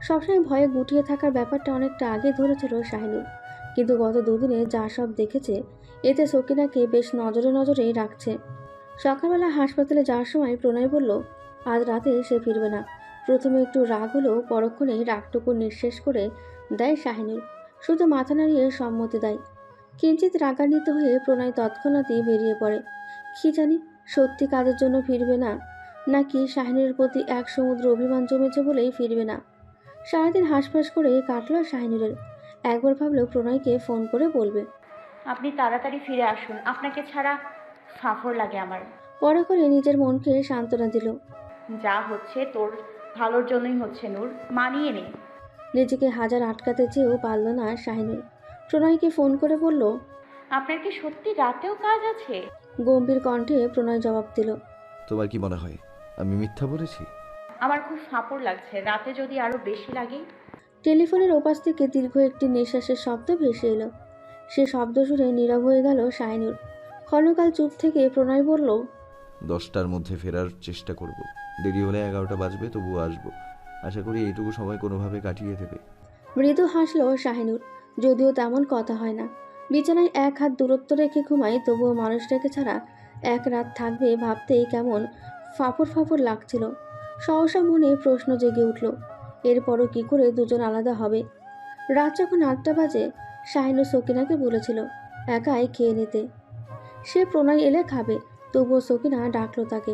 সবসময় ভয়ে গুটিয়ে থাকার ব্যাপারটা অনেকটা আগে ধরেছিল শাহিনুর কিন্তু গত দুদিনে যা সব দেখেছে, এতে সকিনাকে বেশ নজরে নজরেই রাখছে। সকালবেলা হাসপাতালে যাওয়ার সময় প্রণয় বলল, আজ রাতে সে ফিরবে না। প্রথমে একটু রাগ হলেও পরক্ষণেই রাগটুকু নিঃশেষ করে দেয় শাহিনুর শুধু মাথা নাড়িয়ে সম্মতি দেয়। কিঞ্চিত রাগান্বিত হয়ে প্রণয় তৎক্ষণাৎই বেরিয়ে পড়ে। কি জানি, সত্যি কাজের জন্য ফিরবে না? নাকি শাহিনুরের প্রতি এক সমুদ্র অভিমান জমেছে বলেই ফিরবে না? সারাদিন হাঁসফাঁস করে কাটলো শাহিনুরের। একবার ভাবলো প্রণয়কে ফোন করে বলবে। আপনি তাড়াতাড়ি ফিরে আসুন আপনাকে ছাড়া ফাফর লাগে আমার। পরে করে নিজের মনকে সান্ত্বনা দিল। যা হচ্ছে তোর ভালোর জন্যই হচ্ছে নূর মানিয়ে নে। নিজেকে হাজার আটকাতে চেয়েও পারল না শাহিনুর। প্রণয়কে ফোন করে বলল আপনার কি সত্যি রাতেও কাজ আছে? গম্ভীর কণ্ঠে প্রণয় জবাব দিল তোমার কি মনে হয় আমি মিথ্যা বলেছি? আমার খুব ফাঁপড় লাগছে রাতে যদি আরও বেশি লাগে। টেলিফোনের ওপাশ থেকে দীর্ঘ একটি নিঃশ্বাসের শব্দ ভেসে এলো। সে শব্দ শুনে নীরব হয়ে গেল শাহিনুর ক্ষণকাল চুপ থেকে প্রণয় বলল দশটার মধ্যে ফেরার চেষ্টা করব। দেরি হলে এগারোটা বাজবে তবু আসব। আশা করি এইটুকু সময় কোনোভাবে কাটিয়ে দেবে। মৃদু হাসলো শাহিনুর যদিও তেমন কথা হয় না। বিছানায় এক হাত দূরত্ব রেখে ঘুমাই তবুও মানুষটাকে ছাড়া এক রাত থাকবে ভাবতেই কেমন ফাফর ফাফর লাগছিল। সহসা মনে প্রশ্ন জেগে উঠল এরপরও কি করে দুজন আলাদা হবে? রাত যখন আটটা বাজে শাহিনুর সকিনাকে বলেছিল একাই খেয়ে নিতে। সে প্রণয় এলে খাবে তবুও সকিনা ডাকলো তাকে।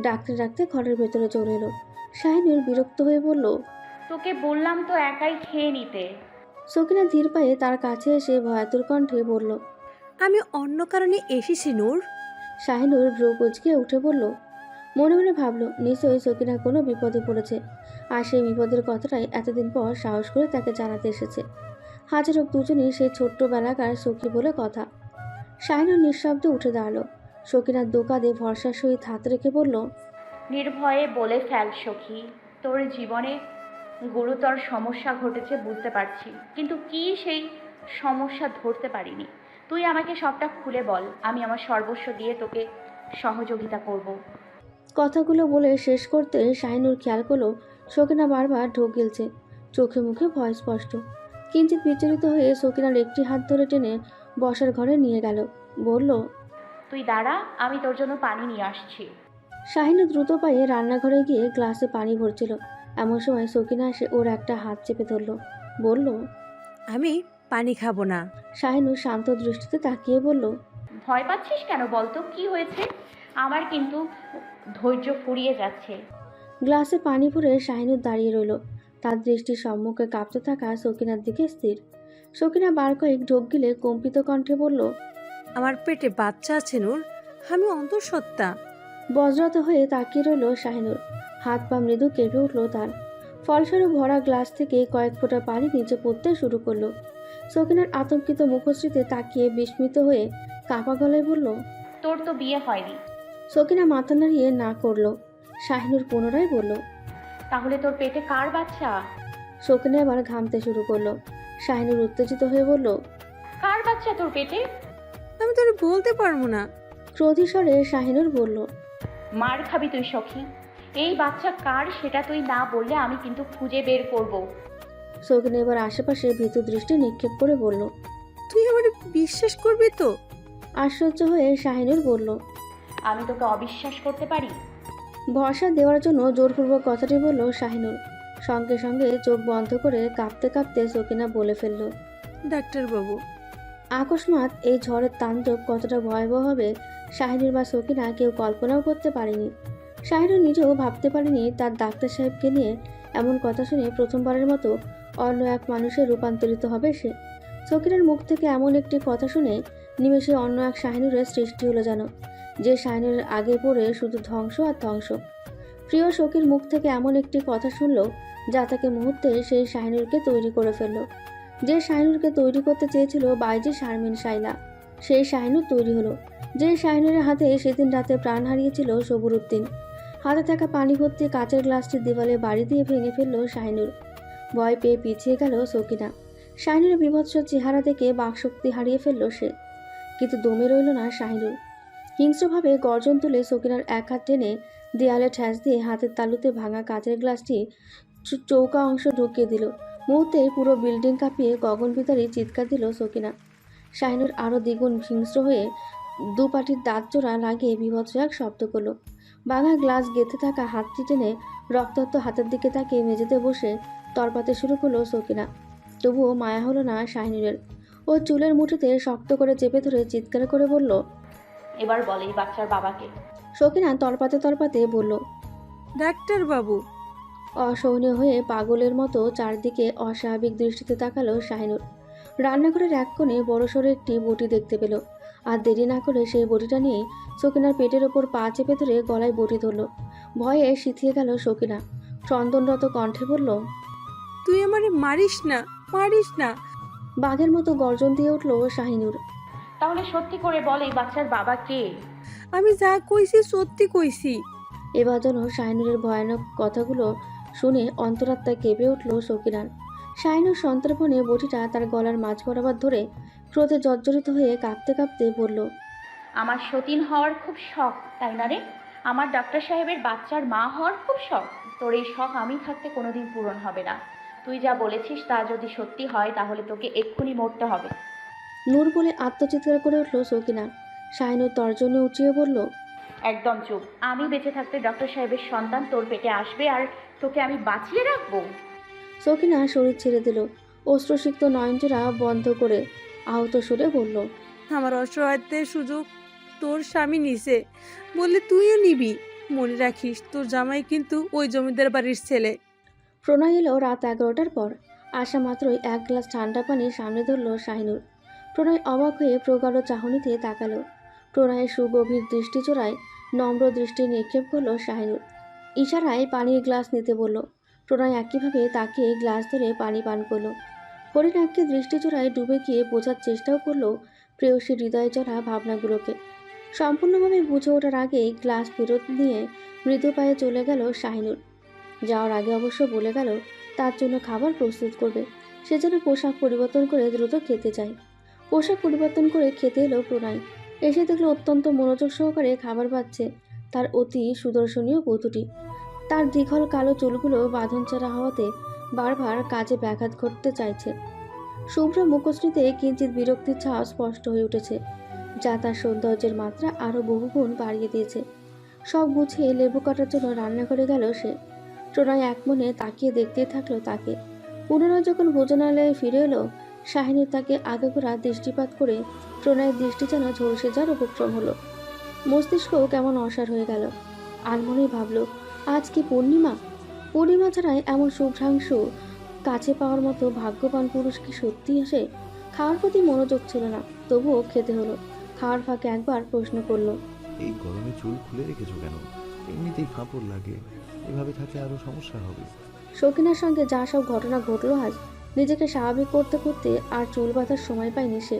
ডাকতে ডাকতে ঘরের ভেতরে চলে এলো। শাহিনুর বিরক্ত হয়ে বলল তোকে বললাম তো একাই খেয়ে নিতে। সকিনা ধীর পায়ে তার কাছে এসে ভয়াতুর কণ্ঠে বলল আমি অন্য কারণে এসেছি নূর। শাহিনুর ভ্রু কুচকে উঠে বলল মনে মনে ভাবল, নিশ্চয়ই সকিনা কোনো বিপদে পড়েছে। আর সেই বিপদের কথাটাই এতদিন পর সাহস করে তাকে জানাতে এসেছে। হাজার হোক দুজনই সেই ছোট্টবেলাকার সখী বলে কথা। শাহিনুর নিঃশব্দে উঠে দাঁড়াল। সকিনার দোকানে ভরসার সহিত হাত রেখে বলল, নির্ভয়ে বলে ফেল সখী, তোর জীবনে গুরুতর সমস্যা ঘটেছে বুঝতে পারছি, কিন্তু কি সেই সমস্যা ধরতে পারিনি? তুই আমাকে সবটা খুলে বল, আমি আমার সর্বস্ব দিয়ে তোকে সহযোগিতা করব। কথাগুলো বলে শেষ করতে শাহিনুর খেয়াল করল সকিনা বারবার ঢোক গেলছে। চোখে মুখে ভয় স্পষ্ট। কিঞ্চিত বিচলিত হয়ে সকিনার একটি হাত ধরে টেনে বসার ঘরে নিয়ে গেল। বলল তুই দাঁড়া আমি তোর জন্য পানি নিয়ে আসছি। শাহিনু দ্রুত পায়ে রান্নাঘরে গিয়ে গ্লাসে পানি ভরছিল। এমন সময় সকিনা এসে ওর একটা হাত চেপে ধরল। বলল আমি পানি খাব না। শাহিনু শান্ত দৃষ্টিতে তাকিয়ে বলল ভয় পাচ্ছিস কেন বলতো? কি হয়েছে? আমার কিন্তু ধৈর্য ফুরিয়ে যাচ্ছে। গ্লাসে পানি ভরে শাহিনুর দাঁড়িয়ে রইল। তার দৃষ্টির সম্মুখে কাঁপতে থাকা সকিনার দিকে স্থির। সকিনা বার কয়েক ঢোক গিলে কম্পিত কণ্ঠে বলল আমার পেটে বাচ্চা আছে নূর। আমি অন্তঃসত্ত্বা। বজ্রত হয়ে তাকিয়ে রইল শাহিনুর। হাত পা মৃদু কেঁপে উঠল তার। ফলস্বরূপ ভরা গ্লাস থেকে কয়েক ফোঁটা পানি নিচে পড়তে শুরু করল। সকিনার আতঙ্কিত মুখশ্রীতে তাকিয়ে বিস্মিত হয়ে কাঁপা গলায় বলল তোর তো বিয়ে হয়নি। সকিনা মাথা নাড়িয়ে না করল। শাহিনুর পুনরায় বলল তাহলে তোর পেটে কার বাচ্চা? সকিনা এবার ঘামতে শুরু করল। শাহিনুর উত্তেজিত হয়ে বলল কার বাচ্চা তোর পেটে? আমি তোর বলতে পারব না। ক্রোধী স্বরে শাহিনুর বলল মার খাবি তুই সখী। এই বাচ্চা কার সেটা তুই না বললে আমি কিন্তু খুঁজে বের করব। সকিনা এবার আশেপাশে ভীতু দৃষ্টি নিক্ষেপ করে বলল তুই আমার বিশ্বাস করবি তো? আশ্চর্য হয়ে শাহিনুর বলল আমি তোকে অবিশ্বাস করতে পারি? ভরসা দেওয়ার জন্য জোরপূর্বক কথাটি বলল শাহিনুর। সঙ্গে সঙ্গে চোখ বন্ধ করে কাঁপতে কাঁপতে সকিনা বলে ফেলল ডাক্তারবাবু। আকস্মাৎ এই ঝড়ের তাণ্ডব কতটা ভয়াবহ হবে শাহিনুর বা সকিনা কেউ কল্পনাও করতে পারেনি। শাহিনুর নিজেও ভাবতে পারেনি তার ডাক্তার সাহেবকে নিয়ে এমন কথা শুনে প্রথমবারের মতো অন্য এক মানুষে রূপান্তরিত হবে সে। সকিনার মুখ থেকে এমন একটি কথা শুনে নিমেষে অন্য এক শাহিনুরের সৃষ্টি হলো যেন। যে শাহিনুরের আগে পড়ে শুধু ধ্বংস আর ধ্বংস। প্রিয় সখীর মুখ থেকে এমন একটি কথা শুনল, যা তাকে মুহূর্তে সেই শাহিনুরকে তৈরি করে ফেলল। যে শাহিনুরকে তৈরি করতে চেয়েছিল বাইজি শারমিন শাইলা সেই শাহিনুর তৈরি হলো। যে শাহিনুরের হাতে সেদিন রাতে প্রাণ হারিয়েছিল সবুরুদ্দিন হাতে থাকা পানি ভর্তি কাঁচের গ্লাসটি দেওয়ালে বাড়ি দিয়ে ভেঙে ফেলল শাহিনুর ভয় পেয়ে পিছিয়ে গেল সকিনা শাহিনুরের বিভৎস চেহারা দেখে বাকশক্তি হারিয়ে ফেলল সে। কিন্তু দমে রইল না শাহিনুর হিংস্রভাবে গর্জন তুলে সকিনার এক হাত টেনে দেয়ালে ঠ্যাস দিয়ে হাতের তালুতে ভাঙা কাঁচের গ্লাসটি চৌকা অংশ ঢুকিয়ে দিল। মুহূর্তে পুরো বিল্ডিং কাঁপিয়ে গগন ভিতরে চিৎকার দিল সকিনা। শাহিনুর আরও দ্বিগুণ হিংস্র হয়ে দু পাটির দাঁত জোড়া লাগিয়ে বিভৎস এক শব্দ করল। ভাঙা গ্লাস গেঁথে থাকা হাতটি টেনে রক্তাক্ত হাতের দিকে তাকিয়ে মেঝেতে বসে তরপাতে শুরু করল সকিনা। তবুও মায়া হলো না শাহিনুরের। ও চুলের মুঠিতে শক্ত করে চেপে ধরে চিৎকার করে বলল এবার বলে এই বাচ্চার বাবাকে। সকিনা তরপাতে তরপাতে বলল ডাক্তার বাবু। অসহনীয় হয়ে পাগলের মতো চারদিকে অস্বাভাবিক দৃষ্টিতে তাকালো শাহিনুর। রান্নাঘরের এক কোণে বড়সড় একটি বটি দেখতে পেল। আর দেরি না করে সেই বটিটা নিয়ে সকিনার পেটের ওপর পা চেপে ধরে গলায় বটি ধরল। ভয়ে শিথিয়ে গেল সকিনা। চন্দনরত কণ্ঠে বলল তুই আমারে মারিস না মারিস না। বাঘের মতো গর্জন দিয়ে উঠল শাহিনুর। তাহলে সত্যি করে বল এই বাচ্চার বাবা কে? আমি যা কইছি সত্যি কইছি। এবার যেন শাহিনুরের ভয়ানক কথাগুলো শুনে অন্তরাত্মা কেঁপে উঠল সকিনার শাহিনুর সন্তর্পণে বটিটা তার গলার মাঝ বরাবর ধরে ক্রোধে জর্জরিত হয়ে কাঁপতে কাঁপতে বলল আমার সতীন হওয়ার খুব শখ তাই না রে? আমার ডাক্তার সাহেবের বাচ্চার মা হওয়ার খুব শখ। তোর এই শখ আমি থাকতে কোনোদিন পূরণ হবে না। তুই যা বলেছিস তা যদি সত্যি হয় তাহলে তোকে এক্ষুনি মরতে হবে। নূর বলে আত্মচিৎকার করে উঠল সকিনা। শাহিনুর তর্জনে উঁচিয়ে বলল একদম চুপ। আমি বেঁচে থাকতে ডক্টর সাহেবের সন্তান তোর পেটে আসবে আর তোকে আমি বাঁচিয়ে রাখব? সকিনা শরীর ছেড়ে দিল। অশ্রুসিক্ত নয়নজোড়া বন্ধ করে আহত সুরে বলল আমার অসহায়ত্বের সুযোগ তোর স্বামী নিছে। বললে তুইও নিবি। মনে রাখিস তোর জামাই কিন্তু ওই জমিদার বাড়ির ছেলে। প্রণয় এলো রাত এগারোটার পর। আসা মাত্রই এক গ্লাস ঠান্ডা পানি সামনে ধরল শাহিনুর প্রণয় অবাক হয়ে প্রগাঢ় চাহনিতে তাকালো। প্রণয়ের সুগভীর দৃষ্টি চোরায় নম্র দৃষ্টি নিক্ষেপ করল শাহিনুর। ইশারায় পানির গ্লাস নিতে বলল। প্রণয় একইভাবে তাকে গ্লাস ধরে পানি পান করল। হরিনাককে দৃষ্টি চোরায় ডুবে গিয়ে বোঝার চেষ্টাও করল প্রেয়সী হৃদয়ে চড়া ভাবনাগুলোকে। সম্পূর্ণভাবে বুঝে ওঠার আগেই গ্লাস ফেরত নিয়ে মৃদু পায়ে চলে গেল শাহিনুর। যাওয়ার আগে অবশ্য বলে গেল, তার জন্য খাবার প্রস্তুত করবে। সে যেন পোশাক পরিবর্তন করে দ্রুত খেতে চায়। পোশাক পরিবর্তন করে খেতে এলো প্রণয়। এসে দেখল অত্যন্ত মনোযোগ সহকারে খাবার পাচ্ছে তার অতি সুদর্শনীয় বধূটি তার দীঘল কালো চুলগুলো বাঁধনচারা হওয়াতে বারবার কাজে ব্যাঘাত ঘটতে চাইছে। শুভ্র মুখশ্রীতে কিঞ্চিত বিরক্তির ছাপ স্পষ্ট হয়ে উঠেছে, যা তার সৌন্দর্যের মাত্রা আরও বহুগুণ বাড়িয়ে দিয়েছে। সব গুছিয়ে লেবু কাটার জন্য রান্নাঘরে গেল সে। প্রণয় এক মনে তাকিয়ে দেখতেই থাকল তাকে। পুনরায় যখন ভোজনালয়ে ফিরে এলো শাহিনীর তাকে আগাগোড়া দৃষ্টিপাত করে প্রণয়ের দৃষ্টি যেন ঝলসে যাওয়ার উপক্রম হলো। মস্তিষ্ক কেমন অসার হয়ে গেল। আর মনে ভাবলো আজ কি পূর্ণিমা? পূর্ণিমা ছাড়াই এমন শুভ্রাংশ কাছে পাওয়ার মতো ভাগ্যবান পুরুষ কি সত্যি আসে? খাওয়ার প্রতি মনোযোগ ছিল না তবুও খেতে হলো। খাওয়ার ফাঁকে একবার প্রশ্ন করল এই গরমে চুল খুলে রেখেছো কেন? এমনিতেই ফাঁপড় লাগে। এভাবে থাকলে আরও সমস্যা হবে। শকিনার সঙ্গে যা সব ঘটনা ঘটলো আজ নিজেকে স্বাভাবিক করতে করতে আর চুল বাঁধার সময় পায়নি সে।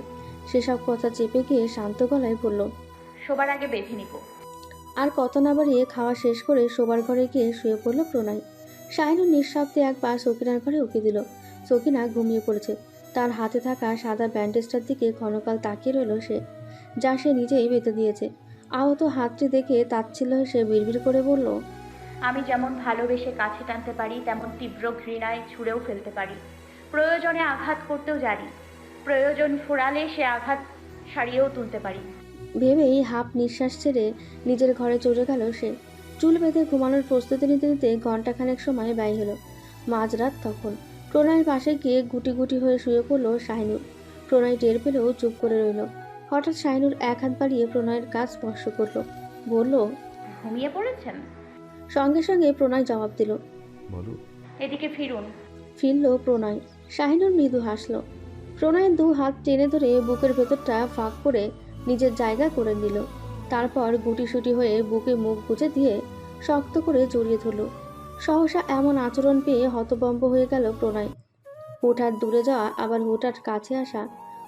সেসব কথা চেপে গিয়ে শান্ত গলায় বলল সবার আগে বেঁধে নিব। আর কত না বাড়িয়ে খাওয়া শেষ করে শোবার ঘরে গিয়ে শুয়ে পড়ল প্রণয়। শাহিনুর নিঃশব্দে একবার সকিনার ঘরে উকি দিল। সকিনা ঘুমিয়ে পড়েছে। তার হাতে থাকা সাদা ব্যান্ডেজটার দিকে ক্ষণকাল তাকিয়ে রইল সে যা সে নিজেই বেঁধে দিয়েছে। আহত হাতটি দেখে তাচ্ছিল সে বিড়বিড় করে বলল আমি যেমন ভালোবেসে কাছে টানতে পারি তেমন তীব্র ঘৃণায় ছুঁড়েও ফেলতে পারি। প্রয়োজনে আঘাত করতেও জানি। প্রয়োজন ফোরালে সে আঘাত সারিয়েও তুলতে পারি। ভেবেই হাফ নিঃশ্বাস ছেড়ে নিজের ঘরে চলে গেল সে। চুল বেঁধে ঘুমানোর প্রস্তুতি নিতে নিতে ঘন্টাখানেক সময় ব্যয় হলো। মাঝরাত তখন। প্রণয়ের পাশে গিয়ে গুটি গুটি হয়ে শুয়ে পড়ল শাহিনুর। প্রণয় টের পেলেও চুপ করে রইল। হঠাৎ শাহিনুর এক হাত বাড়িয়ে প্রণয়ের কাজ স্পর্শ করল। বলল ঘুমিয়ে পড়েছেন? সঙ্গে সঙ্গে প্রণয় জবাব দিল বলো। এদিকে ফিরুন। ফিরল প্রণয়। শাহিনুর মৃদু হাসল। প্রণয়ের দু হাত টেনে ধরে বুকের ভেতরটা ফাঁক করে নিজের জায়গা করে নিল। তারপর গুটিসুটি হয়ে বুকে মুখ গুজে দিয়ে শক্ত করে জড়িয়ে ধরল। সহসা এমন আচরণ পেয়ে হতবম্ব হয়ে গেল প্রণয়। হুটহাট দূরে যাওয়া, আবার হুটহাট কাছে আসা,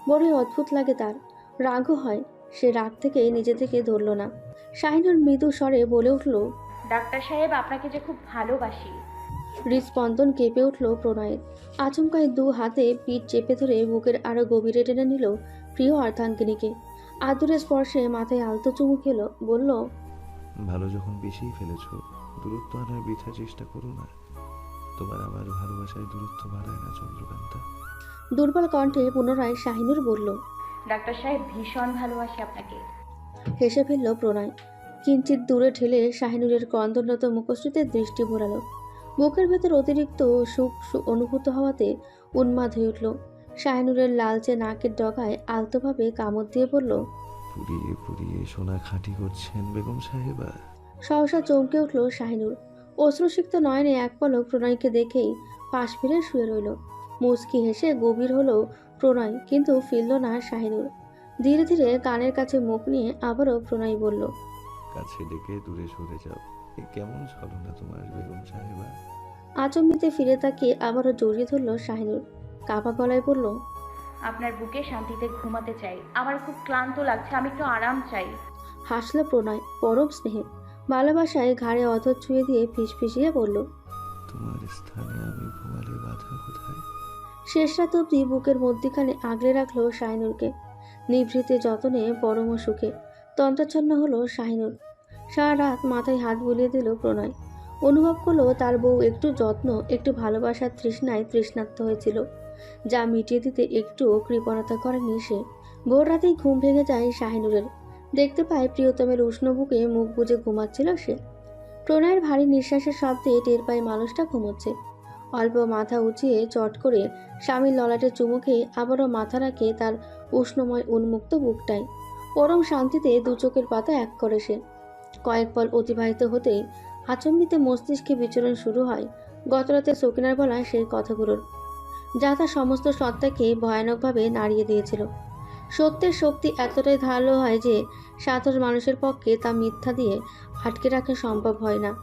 বড়ই অদ্ভুত লাগে তার। রাগও হয়, সে রাগ থেকে নিজে থেকে ধরল না। শাহিনুর মৃদু স্বরে বলে উঠল, ডাক্তার সাহেব, আপনাকে যে খুব ভালোবাসি। হৃদস্পন্দন কেঁপে উঠল প্রণয়ের। আচমকায় দু হাতে পিঠ চেপে ধরে বুকের আরও গভীরে টেনে নিল প্রিয় অর্ধাঙ্গিনীকে আদুরে স্পর্শে মাথায় আলতো চুমু খেলো বলল ভালো যখন বেশিই ফেলেছ দূরত্ব আনার বৃথা চেষ্টা করো না। তোমার আমার ভালোবাসায় দূরত্ব বাড়ায় না চন্দ্রকান্তা। দুর্বল কণ্ঠে পুনরায় শাহিনুর বলল ডাক্তার সাহেব ভীষণ ভালোবাসি আপনাকে। হেসে ফেলল প্রণয়। কিঞ্চিত দূরে ঠেলে শাহিনুরের ক্রন্দনরত মুখশ্রীতে দৃষ্টি ভরালো বুকের ভেতর অতিরিক্ত সুখ অনুভূত হওয়াতে উন্মাদ হয়ে উঠল। শাহিনুরের লালচে নাকের ডগায় আলতোভাবে কামড় দিয়ে বলল পুড়িয়ে পুড়িয়ে সোনা খাঁটি করছেন বেগম সাহেবা। সহসা চমকে উঠল শাহিনুর। অশ্রুসিক্ত নয়নে এক পলক প্রণয়কে দেখেই পাশ ফিরে শুয়ে রইল। মুচকি হেসে গভীর হলো প্রণয় কিন্তু ফিরল না শাহিনুর। ধীরে ধীরে কানের কাছে মুখ নিয়ে আবারও প্রণয় বলল কাছে ডেকে দূরে সরে যাও। এ কেমন ছলনা তোমার বেগম সাহেবা? আচম্বিতে ফিরে তাকিয়ে আবারও জড়িয়ে ধরল শাহিনুর। কাপা গলায় বলল আপনার বুকে শান্তিতে ঘুমাতে চাই। আমার খুব ক্লান্ত লাগছে আমি একটু আরাম চাই। হাসল প্রণয় পরম স্নেহে। ভালোবাসায় ঘাড়ে অধর ছুঁয়ে দিয়ে ফিসফিসিয়ে বলল তোমার স্থানে আমি ঘুমালে বাধা কোথায়? শেষ রাত অব্দি বুকের মধ্যিখানে আগলে রাখল শাহিনুরকে। নিভৃতে যতনে পরম সুখে। তন্ত্রচ্ছন্ন হলো শাহিনুর। সারা রাত মাথায় হাত বুলিয়ে দিল প্রণয়। অনুভব করল তার বউ একটু যত্ন, একটু ভালোবাসার তৃষ্ণায় তৃষ্ণার্ত হয়েছিল। যা মিটিয়ে দিতে একটুও কৃপণতা করেনি সে। ভোর রাতেই ঘুম ভেঙে যায় শাহিনুরের। দেখতে পায় প্রিয়তমের উষ্ণ বুকে মুখ বুজে ঘুমাচ্ছিল সে। প্রণয়ের ভারী নিঃশ্বাসের শব্দে টের পায় মানুষটা ঘুমোচ্ছে। অল্প মাথা উঁচিয়ে চট করে স্বামীর ললাটে চুমু খেয়ে আবারও মাথা রাখে তার উষ্ণময় উন্মুক্ত বুকটায়। পরম শান্তিতে দু চোখের পাতা এক করে সে। কয়েক পল অতিবাহিত হতেই আচম্বিতে মস্তিষ্কে বিচরণ শুরু হয়। গতরাতে সকিনার বলা সেই কথাগুলোর। যা তার সমস্ত সত্তাকে ভয়ানকভাবে নাড়িয়ে দিয়েছিল। সত্যের শক্তি এতটাই ধারালো হয় যে, সাধারণ মানুষের পক্ষে তা মিথ্যা দিয়ে আটকে রাখা সম্ভব হয় না।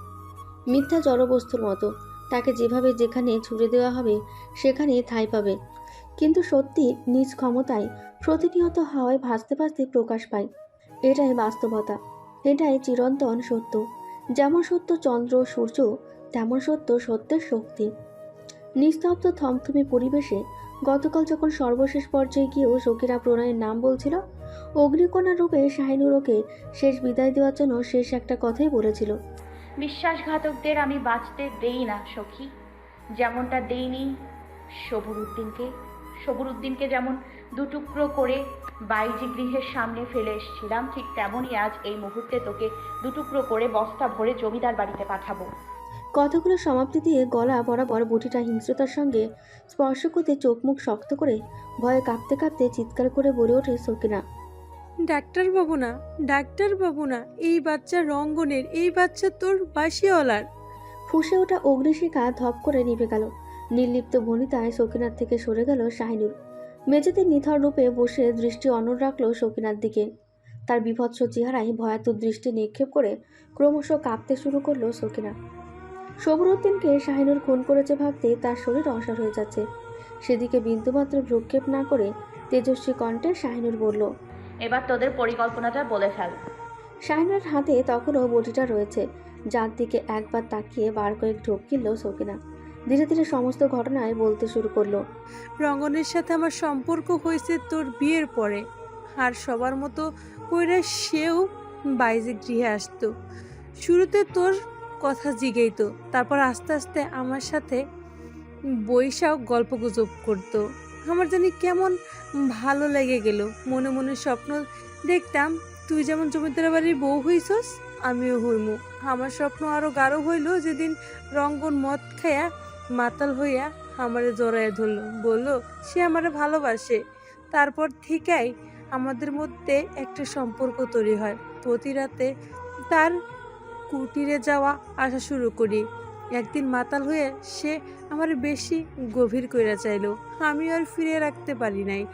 মিথ্যা জড়বস্তুর মতো। তাকে যেভাবে যেখানে ছুড়ে দেওয়া হবে সেখানে ঠাঁই পাবে। কিন্তু সত্যি নিজ ক্ষমতায় প্রতিনিয়ত হাওয়ায় ভাসতে ভাসতে প্রকাশ পায়। এটাই বাস্তবতা। এটাই চিরন্তন সত্য। যেমন সত্য চন্দ্র, সূর্য, তেমন সত্য সত্যের শক্তি। নিস্তব্ধ থমথমে পরিবেশে গতকাল যখন সর্বশেষ পর্যায়ে গিয়েও সখীরা প্রণয়ের নাম বলছিল, অগ্নিকণা রূপে শাহিনুরকে শেষ বিদায় দেওয়ার জন্য শেষ একটা কথাই বলেছিল। বিশ্বাসঘাতকদের আমি বাঁচতে দেই না, সখী। যেমনটা দেইনি সবুর উদ্দিনকে সবুর উদ্দিনকে যেমন দুটুকরো করে বাইজি গৃহের সামনে ফেলে এসেছিলাম ঠিক তেমনই আজ এই মুহূর্তে তোকে দুটুকরো করে বস্তা ভরে জমিদার বাড়িতে পাঠাবো। কথাগুলো সমাপ্তি দিয়ে গলা বরাবর বটিটা হিংস্রতার সঙ্গে স্পর্শ করতে চোখ মুখ শক্ত করে ভয়ে কাঁপতে কাঁপতে চিৎকার করে বলে ওঠে সকিনা। ডাক্তার বাবু না ডাক্তার বাবু না এই বাচ্চা রঙ্গনের এই বাচ্চা তোর বাসিওয়ালার ফুসে ওঠা অগ্নিশিখা ধপ করে নিভে গেল। নির্লিপ্ত ভনিতায় সকিনার থেকে সরে গেল শাহিনুর মেঝেতে নিথর রূপে বসে দৃষ্টি অনর রাখল সকিনার দিকে। তার বিভৎস চেহারায় ভয়াতুর দৃষ্টি নিক্ষেপ করে ক্রমশ কাঁপতে শুরু করল সকিনা সবরুদ্দিনকে শাহিনুর খুন করেছে ভাবতে তার শরীর অসার হয়ে যাচ্ছে। সেদিকে বিন্দুমাত্র ভ্রুক্ষেপ না করে তেজস্বী কণ্ঠে শাহিনুর বলল এবার তোদের পরিকল্পনাটা বলে ফেল। শাহিনুরের হাতে তখনও বটিটা রয়েছে। যার দিকে একবার তাকিয়ে বার কয়েক ঢোক কিনল সকিনা ধীরে ধীরে সমস্ত ঘটনায় বলতে শুরু করল। রঙ্গনের সাথে আমার সম্পর্ক হয়েছে তোর বিয়ের পরে। আর সবার মতো কইরা সেও বাইজে গৃহে আসতো। শুরুতে তোর কথা জিগেইতো, তারপর আস্তে আস্তে আমার সাথে বৈশাখ গল্প গুজব করতো। আমার জানি কেমন ভালো লেগে গেল, মনে মনে স্বপ্ন দেখতাম, তুই যেমন জমিদার বাড়ির বউ হইছস, আমিও হইমু। আমার স্বপ্ন আরও গাঢ় হইল যেদিন রঙ্গন মদ খায়া মাতাল হইয়া আমারে জড়াইয়া ধরলো। বলল, সে আমারে ভালোবাসে। তারপর থেকেই আমাদের মধ্যে একটা সম্পর্ক তৈরি হয়। প্রতি রাতে তার কুটিরে যাওয়া আসা শুরু করি। একদিন মাতাল হয়ে সে আমার বেশি গভীর কইরা চাইলো। আমি আর ফিরে রাখতে পারি নাই।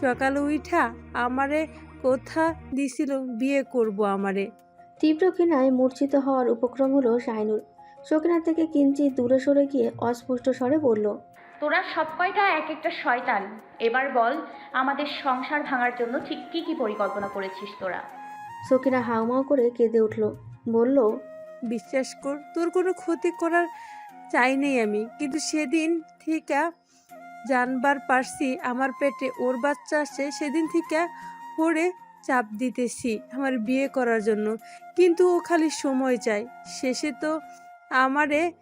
সকালে উঠা আমারে কথা দিছিল, বিয়ে করব আমারে। তীব্র ঘৃণায় মূর্ছিত হওয়ার উপক্রম হলো শাহিনুর। সকিনার থেকে কিঞ্চিত দূরে সরে গিয়ে অস্পষ্ট স্বরে বলল তোরা সব কয়টা এক একটা শয়তান? এবার বল আমাদের সংসার ভাঙার জন্য ঠিক কী কী পরিকল্পনা করেছিস তোরা? সকিনা হাউমাউ করে কেঁদে উঠল বলল বিশ্বাস কর তোর কোনো ক্ষতি করার চাই নেই আমি কিন্তু সেদিন থেকে জানবার পারছি আমার পেটে ওর বাচ্চা আসে সেদিন থেকে পরে চাপ দিতেছি আমার বিয়ে করার জন্য কিন্তু ও খালি সময় চায় শেষে তো আমারে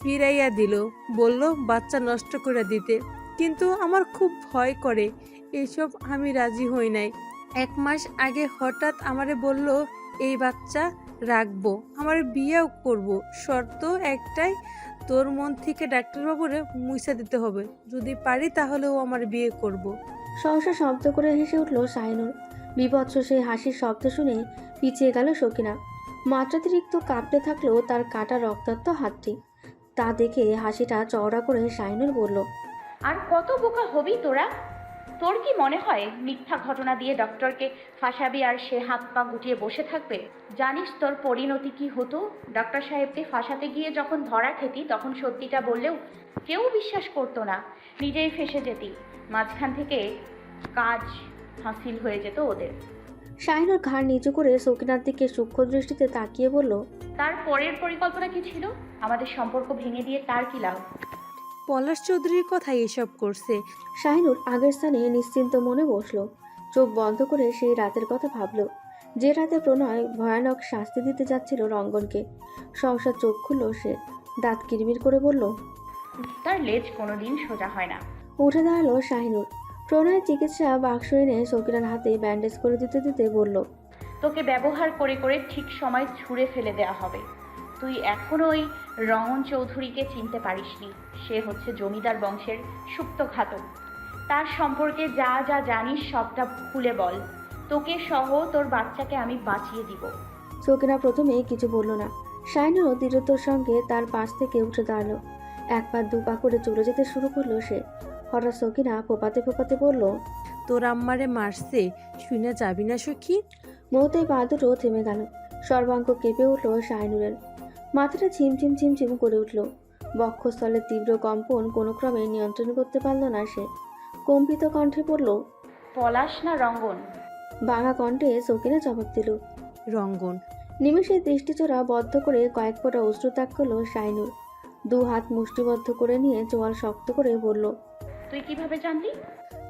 ফিরাইয়া দিল। বলল, বাচ্চা নষ্ট করে দিতে। কিন্তু আমার খুব ভয় করে এইসব আমি রাজি হই নাই। এক মাস আগে হঠাৎ আমারে বলল, এই বাচ্চা রাখব, আমার বিয়েও করব। শর্ত একটাই, তোর মন থেকে ডাক্তারবাবুরে মুইসা দিতে হবে। যদি পারি তাহলে ও আমার বিয়ে করব। সহসা শব্দ করে হেসে উঠল শাহিনুর বিভৎস সেই হাসির শব্দ শুনে পিছিয়ে গেল সকিনা। মাত্রাতিরিক্ত কাঁপতে থাকলেও তার কাটা রক্তাক্ত হাতটি। তা দেখে হাসিটা চওড়া করে শাহিনুর বলল, আর কত বোকা হবি তোরা? তোর কি মনে হয় মিথ্যা ঘটনা দিয়ে ডক্টরকে ফাঁসাবি আর সে হাত পা গুটিয়ে বসে থাকবে? জানিস তোর পরিণতি কি হতো? ডক্টর সাহেবকে ফাঁসাতে গিয়ে যখন ধরা খেতি, তখন সত্যিটা বললেও কেউ বিশ্বাস করতো না। নিজেই ফেসে যেতি। মাঝখান থেকে কাজ হাসিল হয়ে যেত ওদের। শাহিনুর ঘাড় নিচু করে সকিনার দিকে সূক্ষ্ম দৃষ্টিতে তাকিয়ে বলল তার পরের পরিকল্পনা কি ছিল? আমাদের সম্পর্ক ভেঙে দিয়ে তার কি লাভ? পলাশ চৌধুরীর কথাই এসব করছে। শাহিনুর আগের স্থানে নিশ্চিন্ত মনে বসল। চোখ বন্ধ করে সেই রাতের কথা ভাবলো। যে রাতে প্রণয় ভয়ানক শাস্তি দিতে যাচ্ছিল রঙ্গনকে সহসা চোখ খুলল সে। দাঁত কিরমির করে বলল তার লেজ কোনোদিন সোজা হয় না। উঠে দাঁড়াল শাহিনুর। প্রণয়ের চিকিৎসা বাক্স এনে সকিনার হাতে ব্যান্ডেজ করে দিতে দিতে বলল তোকে ব্যবহার করে করে ঠিক সময় ছুঁড়ে ফেলে দেওয়া হবে। তুই এখনও ওই রমন চৌধুরীকে চিনতে পারিসনি। সে হচ্ছে জমিদার বংশের সুপ্ত ঘাতক তার সম্পর্কে যা যা জানিস সবটা খুলে বল। তোকে সহ তোর বাচ্চাকে আমি বাঁচিয়ে দিব। সকিনা প্রথমে কিছু বলল না। শাহিনুরও দৃঢ়তার সঙ্গে তার পাশ থেকে উঠে দাঁড়াল। এক পা দু পা করে চলে যেতে শুরু করল সে। হঠাৎ সকিনা ফোপাতে ফোপাতে বলল তোর আম্মারে মারছে শুনে যাবি না সখী? মুহূর্তে পা দুটো থেমে গেল। সর্বাঙ্গ কেঁপে উঠল শাহিনুরের। মাথাটা ঝিমঝিম ঝিমঝিম করে উঠল। বক্ষস্থলে তীব্র কম্পন কোনো ক্রমে নিয়ন্ত্রণ করতে পারল না সে। কম্পিত কণ্ঠে পড়ল পলাশ না রঙ্গন? বাঙা কণ্ঠে সকিনা জবাব দিল রঙ্গন। নিমেষে দৃষ্টিচোরা বদ্ধ করে কয়েক ফোঁটা অশ্রু ত্যাগ করল শাইনুর দু হাত মুষ্টিবদ্ধ করে নিয়ে চোয়াল শক্ত করে বলল তুই কীভাবে জানলি?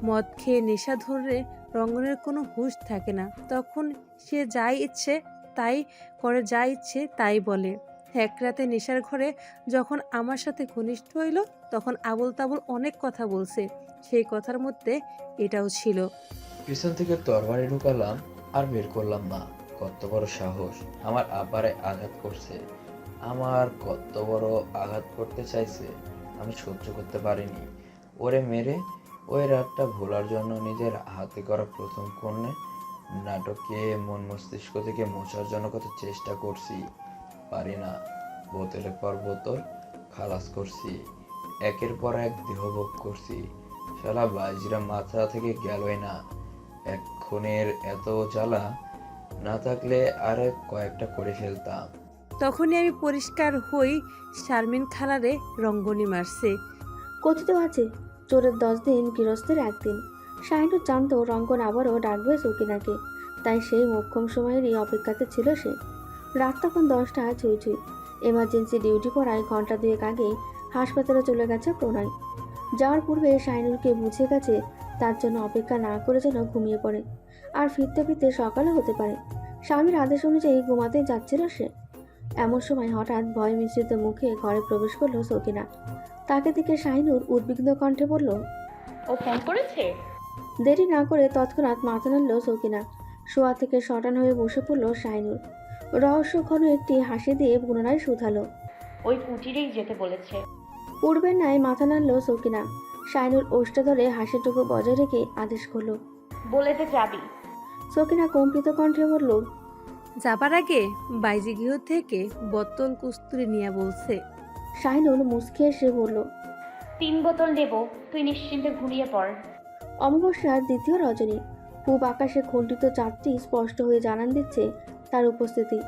মদ খেয়ে নেশা ধরলে রঙ্গনের কোনো হুঁশ থাকে না। তখন সে যাই ইচ্ছে তাই করে যা ইচ্ছে তাই বলে। এক রাতে নেশার ঘরে যখন আমার সাথে ঘনিষ্ঠ হইল তখন আবল তাবল অনেক কথা বলছে। সেই কথার মধ্যে এটাও ছিল। পিছন থেকে তরবারি ঢুকালাম আর বের করলাম না। কত বড় সাহস। আমার আব্বারে আঘাত করছে। আমার কত বড় আঘাত করতে চাইছে। আমি সহ্য করতে পারিনি। ওরে মেরে ওই রাতটা ভোলার জন্য নিজের হাতে করা প্রথম কন্যে নাটকে মন মস্তিষ্ক থেকে মোছার জন্য কত চেষ্টা করছি পারি না। বোতলের পর বোতল খালাস করছি একের পর এক দেহভোগ করছি। শালা বাইজিরা মাথা থেকে গেলই না। এক্ষণের এত জ্বালা না থাকলে আর কয়েকটা করে ফেলতাম। তখনই আমি পরিষ্কার হই শারমিন খালারে রঙ্গনি মারছে। কথিত আছে চোরের দশ দিন, গৃহস্থের একদিন। শাহিনুর জানতো রঙ্গন আবারও ডাকবে সকিনাকে, তাই সেই মোক্ষম সময়েরই অপেক্ষাতে ছিল সে। রাত তখন দশটা ছুঁই ছুঁই। এমার্জেন্সি ডিউটি পড়ায় ঘণ্টা দুয়েক আগেই হাসপাতালে চলে গেছে প্রণয় যাওয়ার পূর্বে শাহিনুরকে বুঝে গেছে, তার জন্য অপেক্ষা না করে যেন ঘুমিয়ে পড়ে। আর ফিরতে ফিরতে সকালে হতে পারে। স্বামীর আদেশ অনুযায়ী ঘুমাতে যাচ্ছিল সে। এমন সময় হঠাৎ ভয় মিশ্রিত মুখে ঘরে প্রবেশ করল সকিনা। তাকে দেখে শাহিনুর উদ্বিগ্ন কণ্ঠে বলল ও ফোন করেছে? দেরি না করে তৎক্ষণাৎ মাথা নাড়ল সকিনা। শোয়া থেকে শটান হয়ে বসে পড়ল শাহিনুর। রহস্য ঘন একটি হাসি দিয়ে পুনরায় শুধালো। ওই কুটিরেই যেতে বলেছে। পূর্বের ন্যায় মাথা নাড়ল সকিনা। শাহিনুর ওষ্ঠ ধরে হাসিটুকু বজায় রেখে আদেশ করল বলে যে যাবি। সকিনা কম্পিত কণ্ঠে বলল যাবার আগে বাইজি গৃহ থেকে বোতল কুস্তুরি নিয়ে বলছে। শাহিনুর মুসকে এসে বলল তিন বোতল নেব তুই নিশ্চিন্তে ঘুমিয়ে পড়। অমাবস্যার দ্বিতীয় রজনী। পূব আকাশে খণ্ডিত চাঁদটি স্পষ্ট হয়ে জানান দিচ্ছে তার উপস্থিতি।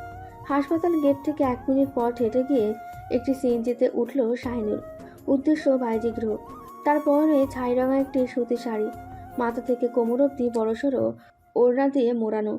হাসপাতাল গেট থেকে এক মিনিট পর হেঁটে গিয়ে একটি সিএনজিতে উঠল শাহিনুর উদ্দেশ্য বাইজি গৃহ তার পরনে ছাই রঙা একটি সুতি শাড়ি। মাথা থেকে কোমর অব্দি বড়সড় ওড়না দিয়ে মোড়ানো।